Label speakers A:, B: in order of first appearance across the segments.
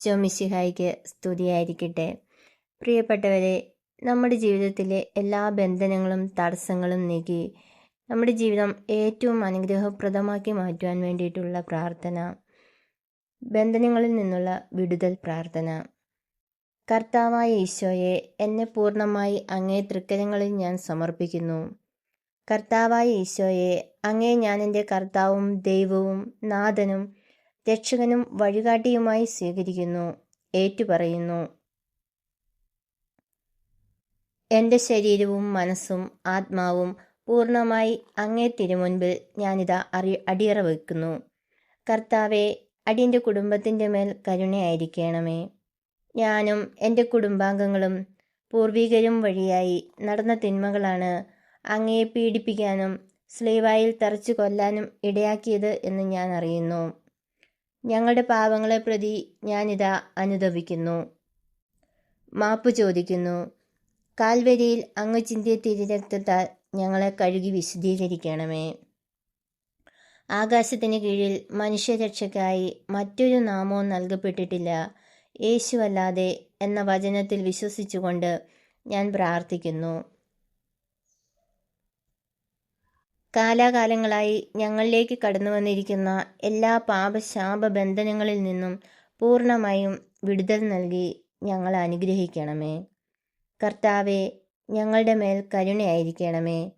A: ചോമിശിഹായിക്ക് സ്തുതിയായിരിക്കട്ടെ. പ്രിയപ്പെട്ടവരെ നമ്മുടെ ജീവിതത്തിലെ എല്ലാ ബന്ധനങ്ങളും തടസ്സങ്ങളും നീക്കി നമ്മുടെ ജീവിതം ഏറ്റവും അനുഗ്രഹപ്രദമാക്കി മാറ്റുവാൻ വേണ്ടിയിട്ടുള്ള പ്രാർത്ഥന ബന്ധനങ്ങളിൽ നിന്നുള്ള വിടുതൽ പ്രാർത്ഥന. കർത്താവായ ഈശോയെ എന്നെ പൂർണമായി അങ്ങേ തൃക്കരങ്ങളിൽ ഞാൻ സമർപ്പിക്കുന്നു. കർത്താവായ ഈശോയെ അങ്ങേ ഞാൻ എന്റെ കർത്താവും ദൈവവും നാഥനും രക്ഷകനും വഴികാട്ടിയുമായി സ്വീകരിക്കുന്നു. ഏറ്റുപറയുന്നു. എന്റെ ശരീരവും മനസ്സും ആത്മാവും പൂർണമായി അങ്ങേ തിരുമുൻപിൽ ഞാനിതാ അറി അടിയറ വയ്ക്കുന്നു കർത്താവെ അടിയന്റെ കുടുംബത്തിന്റെ മേൽ കരുണയായിരിക്കണമേ. ഞാനും എന്റെ കുടുംബാംഗങ്ങളും പൂർവികരും വഴിയായി നടന്ന തിന്മകളാണ് അങ്ങയെ പീഡിപ്പിക്കാനും സ്ലീവായിൽ തറച്ചു കൊല്ലാനും ഇടയാക്കിയത് എന്ന് ഞാൻ അറിയുന്നു. ഞങ്ങളുടെ പാവങ്ങളെ പ്രതി ഞാനിതാ അനുദപിക്കുന്നു. മാപ്പ് ചോദിക്കുന്നു കാൽവരിയിൽ അങ്ങ് ചിന്തിയ തിരുരക്തത്താൽ ഞങ്ങളെ കഴുകി വിശദീകരിക്കണമേ ആകാശത്തിന് കീഴിൽ മനുഷ്യരക്ഷയ്ക്കായി മറ്റൊരു നാമവും നൽകപ്പെട്ടിട്ടില്ല. യേശുവല്ലാതെ എന്ന വചനത്തിൽ വിശ്വസിച്ചുകൊണ്ട് ഞാൻ പ്രാർത്ഥിക്കുന്നു. കാലാകാലങ്ങളായി ഞങ്ങളിലേക്ക് കടന്നു വന്നിരിക്കുന്ന എല്ലാ പാപശാപ ബന്ധനങ്ങളിൽ നിന്നും പൂർണമായും വിടുതൽ നൽകി ഞങ്ങൾ അനുഗ്രഹിക്കണമേ. കർത്താവെ ഞങ്ങളുടെ മേൽ കരുണയായിരിക്കണമേ.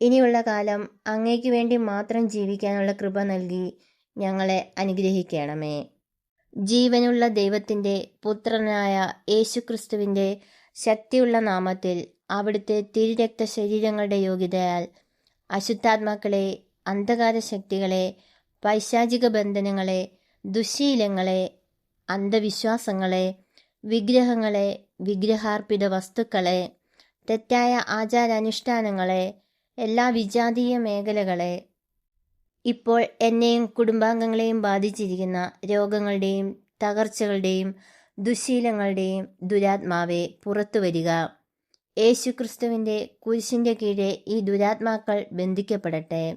A: ഇനിയുള്ള കാലം അങ്ങേക്ക് വേണ്ടി മാത്രം ജീവിക്കാനുള്ള കൃപ നൽകി ഞങ്ങളെ അനുഗ്രഹിക്കണമേ. ജീവനുള്ള ദൈവത്തിന്റെ പുത്രനായ യേശുക്രിസ്തുവിന്റെ ശക്തിയുള്ള നാമത്തിൽ അവിടുത്തെ തിരുരക്ത ശരീരങ്ങളുടെ യോഗ്യതയാൽ അശുദ്ധാത്മാക്കളെ അന്ധകാര ശക്തികളെ പൈശാചിക ബന്ധനങ്ങളെ ദുശീലങ്ങളെ അന്ധവിശ്വാസങ്ങളെ വിഗ്രഹങ്ങളെ വിഗ്രഹാർപ്പിത വസ്തുക്കളെ തെറ്റായ ആചാരാനുഷ്ഠാനങ്ങളെ എല്ലാ വിജാതീയ മേഖലകളെ. ഇപ്പോൾ എന്നെയും കുടുംബാംഗങ്ങളെയും ബാധിച്ചിരിക്കുന്ന രോഗങ്ങളുടെയും തകർച്ചകളുടെയും ദുശീലങ്ങളുടെയും ദുരാത്മാവെ പുറത്തു വരിക യേശു ക്രിസ്തുവിന്റെ കുരിശിന്റെ കീഴെ ഈ ദുരാത്മാക്കൾ ബന്ധിക്കപ്പെടട്ടെ.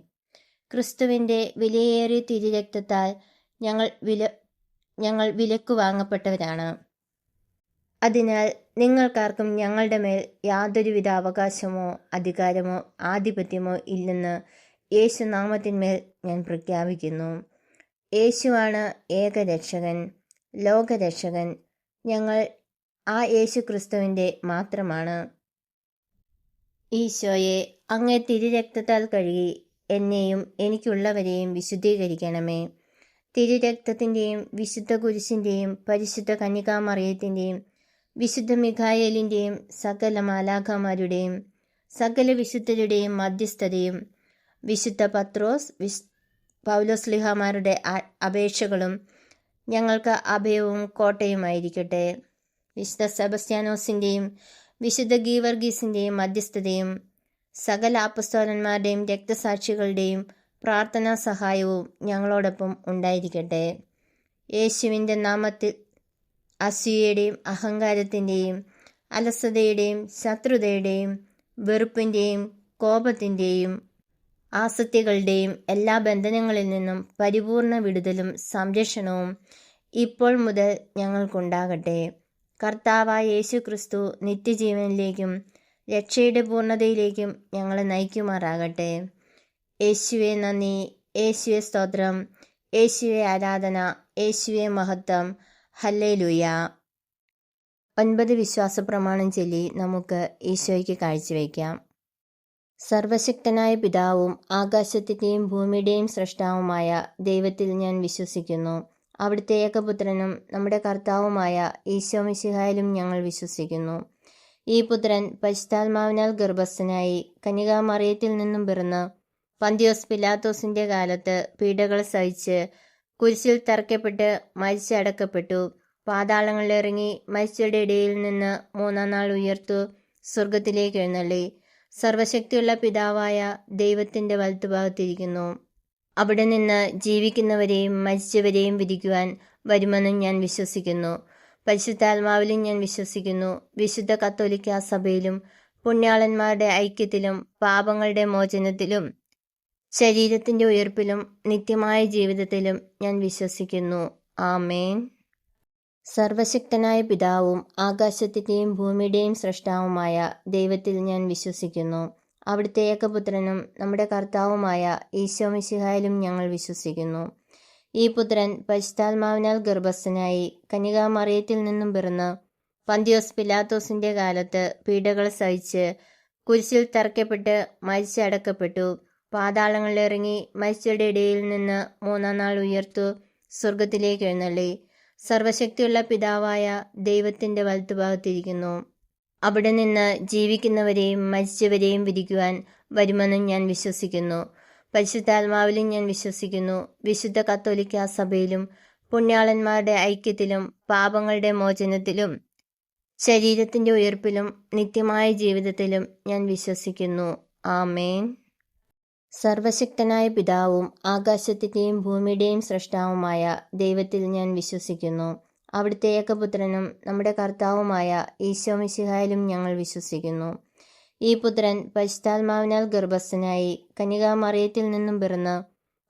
A: ക്രിസ്തുവിന്റെ വിലയേറിയ തിരുരക്തത്താൽ ഞങ്ങൾ വില ഞങ്ങൾ വിലക്ക് വാങ്ങപ്പെട്ടവരാണ്. അതിനാൽ നിങ്ങൾക്കാർക്കും ഞങ്ങളുടെ മേൽ യാതൊരുവിധ അവകാശമോ അധികാരമോ ആധിപത്യമോ ഇല്ലെന്ന് യേശു നാമത്തിന്മേൽ ഞാൻ പ്രഖ്യാപിക്കുന്നു. യേശുവാണ് ഏകരക്ഷകൻ ലോകരക്ഷകൻ. ഞങ്ങൾ ആ യേശു ക്രിസ്തുവിന്റെ മാത്രമാണ്. ഈശോയെ അങ്ങേ തിരുരക്തത്താൽ കഴുകി എന്നെയും എനിക്കുള്ളവരെയും വിശുദ്ധീകരിക്കണമേ. തിരുരക്തത്തിന്റെയും വിശുദ്ധ കുരിശിന്റെയും പരിശുദ്ധ കന്യകാമറിയത്തിന്റെയും വിശുദ്ധ മിഖായേലിന്റെയും സകല മാലാഖമാരുടെയും സകല വിശുദ്ധരുടെയും മധ്യസ്ഥതയും വിശുദ്ധ പത്രോസ് വിശ് പൗലോസ്ലിഹമാരുടെ അപേക്ഷകളും ഞങ്ങൾക്ക് അഭയവും കോട്ടയുമായിരിക്കട്ടെ. വിശുദ്ധ സെബസ്ത്യാനോസിന്റെയും വിശുദ്ധ ഗീവർഗീസിന്റെയും മധ്യസ്ഥതയും സകല അപ്പസ്തോലന്മാരുടെയും രക്തസാക്ഷികളുടെയും പ്രാർത്ഥനാ സഹായവും ഞങ്ങളോടൊപ്പം ഉണ്ടായിരിക്കട്ടെ. യേശുവിന്റെ നാമത്തിൽ അസൂയയുടെയും അഹങ്കാരത്തിന്റെയും അലസതയുടെയും ശത്രുതയുടെയും വെറുപ്പിന്റെയും കോപത്തിന്റെയും ആസക്തികളുടെയും എല്ലാ ബന്ധനങ്ങളിൽ നിന്നും പരിപൂർണ വിടുതലും സംരക്ഷണവും ഇപ്പോൾ മുതൽ ഞങ്ങൾക്കുണ്ടാകട്ടെ. കർത്താവായ യേശു ക്രിസ്തു നിത്യജീവനിലേക്കും രക്ഷയുടെ പൂർണതയിലേക്കും ഞങ്ങളെ നയിക്കുമാറാകട്ടെ. യേശുവെ നന്ദി. യേശുവെ സ്തോത്രം. യേശുവെ ആരാധന. യേശുവെ മഹത്വം. ഹല്ലേ ലുയ ഒൻപത് വിശ്വാസ പ്രമാണം ചൊല്ലി നമുക്ക് ഈശോയ്ക്ക് കാഴ്ചവെക്കാം സർവശക്തനായ പിതാവും ആകാശത്തിന്റെയും ഭൂമിയുടെയും സൃഷ്ടാവുമായ ദൈവത്തിൽ ഞാൻ വിശ്വസിക്കുന്നു. അവിടുത്തെ ഏകപുത്രനും നമ്മുടെ കർത്താവുമായ ഈശോ മിശിഹായിലും ഞങ്ങൾ വിശ്വസിക്കുന്നു. ഈ പുത്രൻ പരിശുദ്ധാത്മാവിനാൽ ഗർഭസ്ഥനായി കന്യകാമറിയത്തിൽ നിന്നും പിറന്ന് പന്തിയോസ് പിലാത്തോസിന്റെ കാലത്ത് പീഡകൾ സഹിച്ച് കുരിശിൽ തറയ്ക്കപ്പെട്ട് മരിച്ചടക്കപ്പെട്ടു. പാതാളങ്ങളിലിറങ്ങി മരിച്ചയുടെ ഇടയിൽ നിന്ന് മൂന്നാം നാൾ ഉയർത്തു സ്വർഗത്തിലേക്ക് എഴുന്നള്ളി. സർവശക്തിയുള്ള പിതാവായ ദൈവത്തിന്റെ വലത്തുഭാഗത്തിരിക്കുന്നു. അവിടെ നിന്ന് ജീവിക്കുന്നവരെയും മരിച്ചവരെയും വിധിക്കുവാൻ വരുമെന്നും ഞാൻ വിശ്വസിക്കുന്നു. പരിശുദ്ധാത്മാവിലും ഞാൻ വിശ്വസിക്കുന്നു. വിശുദ്ധ കത്തോലിക്ക സഭയിലും പുണ്യാളന്മാരുടെ ഐക്യത്തിലും പാപങ്ങളുടെ മോചനത്തിലും ശരീരത്തിന്റെ ഉയർപ്പിലും നിത്യമായ ജീവിതത്തിലും ഞാൻ വിശ്വസിക്കുന്നു. ആമേൻ. സർവശക്തനായ പിതാവും ആകാശത്തിന്റെയും ഭൂമിയുടെയും സൃഷ്ടാവുമായ ദൈവത്തിൽ ഞാൻ വിശ്വസിക്കുന്നു. അവിടുത്തെ ഏകപുത്രനും നമ്മുടെ കർത്താവുമായ ഈശോ ഈശോമിശിഹായിലും ഞങ്ങൾ വിശ്വസിക്കുന്നു. ഈ പുത്രൻ പരിശുദ്ധാത്മാവിനാൽ ഗർഭസ്ഥനായി കന്യകാമറിയത്തിൽ നിന്നും പിറന്ന് പന്തിയോസ് പിലാത്തോസിന്റെ കാലത്ത് പീഡകൾ സഹിച്ച് കുരിശിൽ തറയ്ക്കപ്പെട്ട് മരിച്ചടക്കപ്പെട്ടു. പാതാളങ്ങളിലിറങ്ങി മരിച്ചയുടെ ഇടയിൽ നിന്ന് മൂന്നാം നാൾ ഉയർത്തു സ്വർഗത്തിലേക്ക് എഴുന്നള്ളി. സർവശക്തിയുള്ള പിതാവായ ദൈവത്തിന്റെ വലത്തുഭാഗത്തിരിക്കുന്നു അവിടെ നിന്ന് ജീവിക്കുന്നവരെയും മരിച്ചവരെയും വിധിക്കുവാൻ വരുമെന്നും ഞാൻ വിശ്വസിക്കുന്നു. പരിശുദ്ധാത്മാവിലും ഞാൻ വിശ്വസിക്കുന്നു. വിശുദ്ധ കത്തോലിക്ക സഭയിലും പുണ്യാളന്മാരുടെ ഐക്യത്തിലും പാപങ്ങളുടെ മോചനത്തിലും ശരീരത്തിന്റെ ഉയർപ്പിലും നിത്യമായ ജീവിതത്തിലും ഞാൻ വിശ്വസിക്കുന്നു. ആമേൻ. സർവശക്തനായ പിതാവും ആകാശത്തിന്റെയും ഭൂമിയുടെയും സൃഷ്ടാവുമായ ദൈവത്തിൽ ഞാൻ വിശ്വസിക്കുന്നു. അവിടുത്തെ ഏകപുത്രനും നമ്മുടെ കർത്താവുമായ ഈശോ മിശിഹായിലും ഞങ്ങൾ വിശ്വസിക്കുന്നു. ഈ പുത്രൻ പരിശുദ്ധാത്മാവിനാൽ ഗർഭസ്ഥനായി കന്യകാമറിയത്തിൽ നിന്നും പിറന്ന്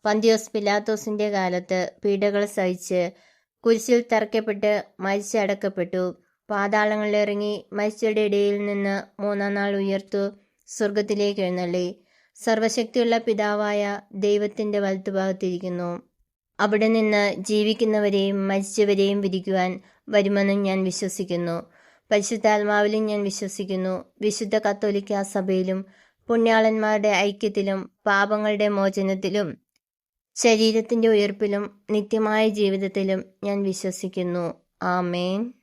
A: പന്തിയോസ് പിലാത്തോസിന്റെ കാലത്ത് പീഡകൾ സഹിച്ച് കുരിശിൽ തറയ്ക്കപ്പെട്ട് മരിച്ചടക്കപ്പെട്ടു പാതാളങ്ങളിലിറങ്ങി മരിച്ചയുടെ ഇടയിൽ നിന്ന് മൂന്നാം നാൾ ഉയർത്തു സ്വർഗത്തിലേക്ക് എഴുന്നള്ളി. സർവശക്തിയുള്ള പിതാവായ ദൈവത്തിന്റെ വലത്തുഭാഗത്തിരിക്കുന്നു അവിടെ നിന്ന് ജീവിക്കുന്നവരെയും മരിച്ചവരെയും വിധിക്കുവാൻ വരുമെന്നും ഞാൻ വിശ്വസിക്കുന്നു. പരിശുദ്ധാത്മാവിലും ഞാൻ വിശ്വസിക്കുന്നു. വിശുദ്ധ കത്തോലിക്ക സഭയിലും പുണ്യാളന്മാരുടെ ഐക്യത്തിലും പാപങ്ങളുടെ മോചനത്തിലും ശരീരത്തിന്റെ ഉയർപ്പിലും നിത്യമായ ജീവിതത്തിലും ഞാൻ വിശ്വസിക്കുന്നു. ആമേൻ.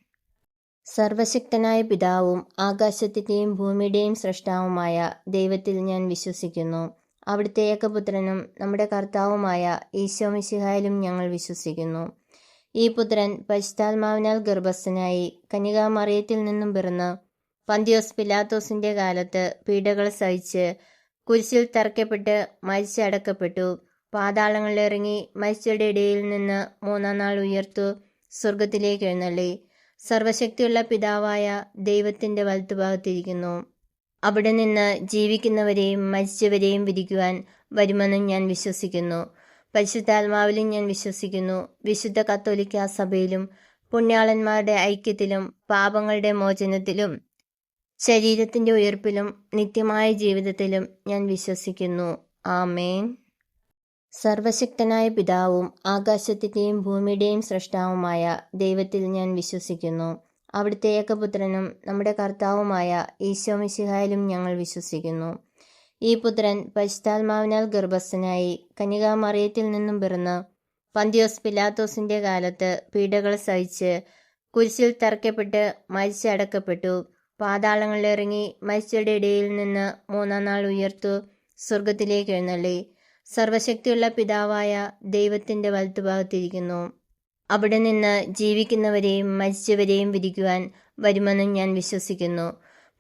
A: സർവശക്തനായ പിതാവും ആകാശത്തിന്റെയും ഭൂമിയുടെയും സൃഷ്ടാവുമായ ദൈവത്തിൽ ഞാൻ വിശ്വസിക്കുന്നു. അവിടുത്തെ ഏകപുത്രനും നമ്മുടെ കർത്താവുമായ ഈശോ ഈശോമിശിഹായിലും ഞങ്ങൾ വിശ്വസിക്കുന്നു. ഈ പുത്രൻ പരിശുദ്ധാത്മാവിനാൽ ഗർഭസ്ഥനായി കന്യകാമറിയത്തിൽ നിന്നും പിറന്ന് പന്തിയോസ് പിലാത്തോസിന്റെ കാലത്ത് പീഡകൾ സഹിച്ച് കുരിശിൽ തറയ്ക്കപ്പെട്ട് മരിച്ചടക്കപ്പെട്ടു. പാതാളങ്ങളിലിറങ്ങി മരിച്ചയുടെ ഇടയിൽ നിന്ന് മൂന്നാം നാൾ ഉയർത്തു സ്വർഗത്തിലേക്ക് എഴുന്നള്ളി. സർവശക്തിയുള്ള പിതാവായ ദൈവത്തിന്റെ വലത്തുഭാഗത്തിരിക്കുന്നു. അവിടെ നിന്ന് ജീവിക്കുന്നവരെയും മരിച്ചവരെയും വിധിക്കുവാൻ വരുമെന്നും ഞാൻ വിശ്വസിക്കുന്നു. പരിശുദ്ധാത്മാവിലും ഞാൻ വിശ്വസിക്കുന്നു. വിശുദ്ധ കത്തോലിക്ക സഭയിലും പുണ്യാളന്മാരുടെ ഐക്യത്തിലും പാപങ്ങളുടെ മോചനത്തിലും ശരീരത്തിന്റെ ഉയർപ്പിലും നിത്യമായ ജീവിതത്തിലും ഞാൻ വിശ്വസിക്കുന്നു. ആമേൻ. സർവശക്തനായ പിതാവും ആകാശത്തിന്റെയും ഭൂമിയുടെയും സൃഷ്ടാവുമായ ദൈവത്തിൽ ഞാൻ വിശ്വസിക്കുന്നു. അവിടുത്തെ ഏകപുത്രനും നമ്മുടെ കർത്താവുമായ ഈശോ ഈശോമിശിഹായിലും ഞങ്ങൾ വിശ്വസിക്കുന്നു. ഈ പുത്രൻ പരിശുദ്ധാത്മാവിനാൽ ഗർഭസ്ഥനായി കന്യകാമറിയത്തിൽ നിന്നും പിറന്ന് പന്തിയോസ് പിലാത്തോസിന്റെ കാലത്ത് പീഡകൾ സഹിച്ച് കുരിശിൽ തറക്കപ്പെട്ട് മരിച്ചടക്കപ്പെട്ടു. പാതാളങ്ങളിലിറങ്ങി മരിച്ചയുടെ ഇടയിൽ നിന്ന് മൂന്നാം നാൾ ഉയർത്തു സ്വർഗത്തിലേക്ക് എഴുന്നള്ളി. സർവശക്തിയുള്ള പിതാവായ ദൈവത്തിന്റെ വലത്തുഭാഗത്തിരിക്കുന്നു. അവിടെ നിന്ന് ജീവിക്കുന്നവരെയും മരിച്ചവരെയും വിധിക്കുവാൻ വരുമെന്നും ഞാൻ വിശ്വസിക്കുന്നു.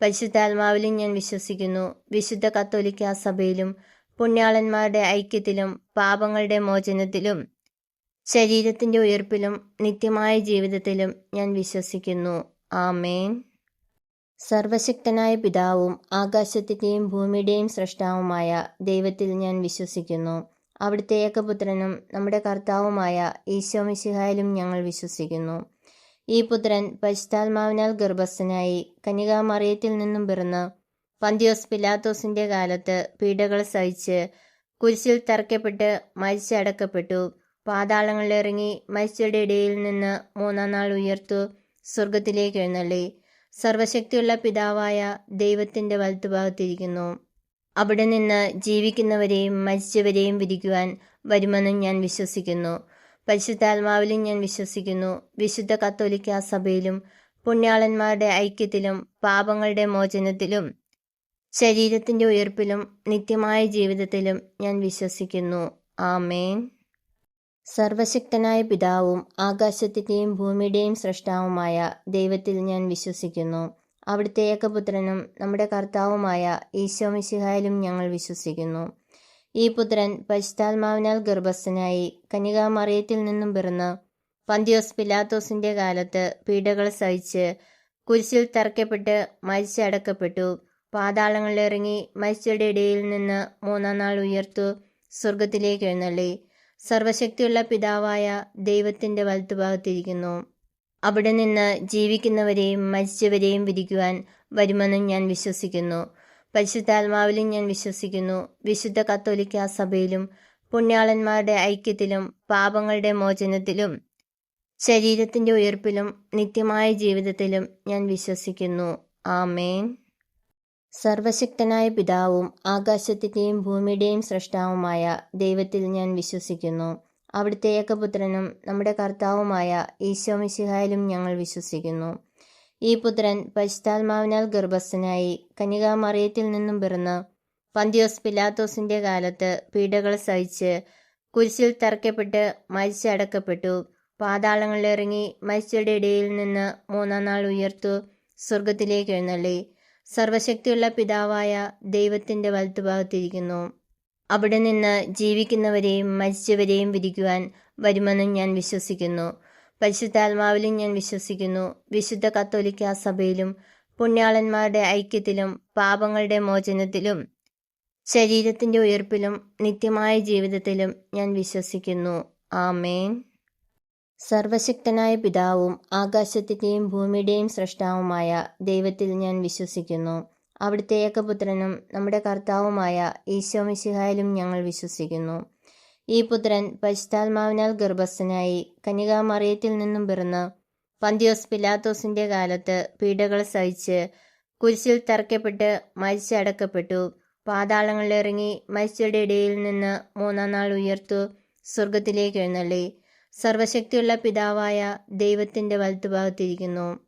A: പരിശുദ്ധാത്മാവിലും ഞാൻ വിശ്വസിക്കുന്നു. വിശുദ്ധ കത്തോലിക്ക സഭയിലും പുണ്യാളന്മാരുടെ ഐക്യത്തിലും പാപങ്ങളുടെ മോചനത്തിലും ശരീരത്തിന്റെ ഉയർപ്പിലും നിത്യമായ ജീവിതത്തിലും ഞാൻ വിശ്വസിക്കുന്നു. ആമേൻ. സർവശക്തനായ പിതാവും ആകാശത്തിന്റെയും ഭൂമിയുടെയും സൃഷ്ടാവുമായ ദൈവത്തിൽ ഞാൻ വിശ്വസിക്കുന്നു. അവിടുത്തെ ഏകപുത്രനും നമ്മുടെ കർത്താവുമായ ഈശോ മിശിഹായിലും ഞങ്ങൾ വിശ്വസിക്കുന്നു. ഈ പുത്രൻ പരിശുദ്ധാത്മാവിനാൽ ഗർഭസ്ഥനായി കന്യകാമറിയത്തിൽ നിന്നും പിറന്ന് പന്തിയോസ് പിലാത്തോസിന്റെ കാലത്ത് പീഡകൾ സഹിച്ച് കുരിശിൽ തറയ്ക്കപ്പെട്ട് മരിച്ചടക്കപ്പെട്ടു പാതാളങ്ങളിലിറങ്ങി മരിച്ചയുടെ ഇടയിൽ നിന്ന് മൂന്നാം നാൾ ഉയർത്തു സ്വർഗത്തിലേക്ക് എഴുന്നള്ളി. സർവശക്തിയുള്ള പിതാവായ ദൈവത്തിന്റെ വലത്തുഭാഗത്തിരിക്കുന്നു അവിടെ നിന്ന് ജീവിക്കുന്നവരെയും മരിച്ചവരെയും വിധിക്കുവാൻ വരുമെന്നും ഞാൻ വിശ്വസിക്കുന്നു. പരിശുദ്ധാത്മാവിലും ഞാൻ വിശ്വസിക്കുന്നു. വിശുദ്ധ കത്തോലിക്ക സഭയിലും പുണ്യാളന്മാരുടെ ഐക്യത്തിലും പാപങ്ങളുടെ മോചനത്തിലും ശരീരത്തിന്റെ ഉയർപ്പിലും നിത്യമായ ജീവിതത്തിലും ഞാൻ വിശ്വസിക്കുന്നു. ആമേൻ. സർവശക്തനായ പിതാവും ആകാശത്തിന്റെയും ഭൂമിയുടെയും സൃഷ്ടാവുമായ ദൈവത്തിൽ ഞാൻ വിശ്വസിക്കുന്നു. അവിടുത്തെ ഏകപുത്രനും നമ്മുടെ കർത്താവുമായ ഈശോ ഈശോമിശിഹായിലും ഞങ്ങൾ വിശ്വസിക്കുന്നു. ഈ പുത്രൻ പരിശുദ്ധാത്മാവിനാൽ ഗർഭസ്ഥനായി കനികാമറിയത്തിൽ നിന്നും പിറന്ന് പന്തിയോസ് പിലാത്തോസിന്റെ കാലത്ത് പീഡകൾ സഹിച്ച് കുരിശിൽ തറയ്ക്കപ്പെട്ട് മരിച്ചടക്കപ്പെട്ടു. പാതാളങ്ങളിലിറങ്ങി മരിച്ചയുടെ ഇടയിൽ നിന്ന് മൂന്നാം നാൾ ഉയർത്തു സ്വർഗത്തിലേക്ക് എഴുന്നള്ളി. സർവശക്തിയുള്ള പിതാവായ ദൈവത്തിന്റെ വലത്തുഭാഗത്തിരിക്കുന്നു. അവിടെ നിന്ന് ജീവിക്കുന്നവരെയും മരിച്ചവരെയും വിധിക്കുവാൻ വരുമെന്നും ഞാൻ വിശ്വസിക്കുന്നു. പരിശുദ്ധാത്മാവിലും ഞാൻ വിശ്വസിക്കുന്നു. വിശുദ്ധ കത്തോലിക്ക സഭയിലും പുണ്യാളന്മാരുടെ ഐക്യത്തിലും പാപങ്ങളുടെ മോചനത്തിലും ശരീരത്തിന്റെ ഉയർപ്പിലും നിത്യമായ ജീവിതത്തിലും ഞാൻ വിശ്വസിക്കുന്നു. ആമേൻ. സർവശക്തനായ പിതാവും ആകാശത്തിന്റെയും ഭൂമിയുടെയും സൃഷ്ടാവുമായ ദൈവത്തിൽ ഞാൻ വിശ്വസിക്കുന്നു. അവിടുത്തെ ഏകപുത്രനും നമ്മുടെ കർത്താവുമായ ഈശോ ഈശോമിശിഹായിലും ഞങ്ങൾ വിശ്വസിക്കുന്നു. ഈ പുത്രൻ പരിശുദ്ധാത്മാവിനാൽ ഗർഭസ്ഥനായി കന്യകാമറിയത്തിൽ നിന്നും പിറന്ന് പന്തിയോസ് പിലാത്തോസിന്റെ കാലത്ത് പീഡകൾ സഹിച്ച് കുരിശിൽ തറയ്ക്കപ്പെട്ട് മരിച്ചടക്കപ്പെട്ടു. പാതാളങ്ങളിലിറങ്ങി മരിച്ചയുടെ ഇടയിൽ നിന്ന് മൂന്നാം നാൾ ഉയർത്തു സ്വർഗത്തിലേക്ക് എഴുന്നള്ളി. സർവശക്തിയുള്ള പിതാവായ ദൈവത്തിന്റെ വലത്തുഭാഗത്തിരിക്കുന്നു അവിടെ നിന്ന് ജീവിക്കുന്നവരെയും മരിച്ചവരെയും വിധിക്കുവാൻ വരുമെന്നും ഞാൻ വിശ്വസിക്കുന്നു. പരിശുദ്ധാത്മാവിലും ഞാൻ വിശ്വസിക്കുന്നു. വിശുദ്ധ കത്തോലിക്ക സഭയിലും പുണ്യാളന്മാരുടെ ഐക്യത്തിലും പാപങ്ങളുടെ മോചനത്തിലും ശരീരത്തിന്റെ ഉയർപ്പിലും നിത്യമായ ജീവിതത്തിലും ഞാൻ വിശ്വസിക്കുന്നു. ആമേൻ. സർവശക്തനായ പിതാവും ആകാശത്തിന്റെയും ഭൂമിയുടെയും സൃഷ്ടാവുമായ ദൈവത്തിൽ ഞാൻ വിശ്വസിക്കുന്നു. അവിടുത്തെ ഏകപുത്രനും നമ്മുടെ കർത്താവുമായ ഈശോ മിശിഹായിലും ഞങ്ങൾ വിശ്വസിക്കുന്നു. ഈ പുത്രൻ പരിശുദ്ധാത്മാവിനാൽ ഗർഭസ്ഥനായി കന്യകാമറിയത്തിൽ നിന്നും പിറന്ന് പന്തിയോസ് പിലാത്തോസിന്റെ കാലത്ത് പീഡകൾ സഹിച്ച് കുരിശിൽ തറയ്ക്കപ്പെട്ട് മരിച്ചടക്കപ്പെട്ടു പാതാളങ്ങളിലിറങ്ങി മരിച്ചയുടെ ഇടയിൽ നിന്ന് മൂന്നാം നാൾ ഉയർത്തു സ്വർഗത്തിലേക്ക് എഴുന്നള്ളി. സർവശക്തിയുള്ള പിതാവായ ദൈവത്തിന്റെ വലത്തുഭാഗത്തിരിക്കുന്നു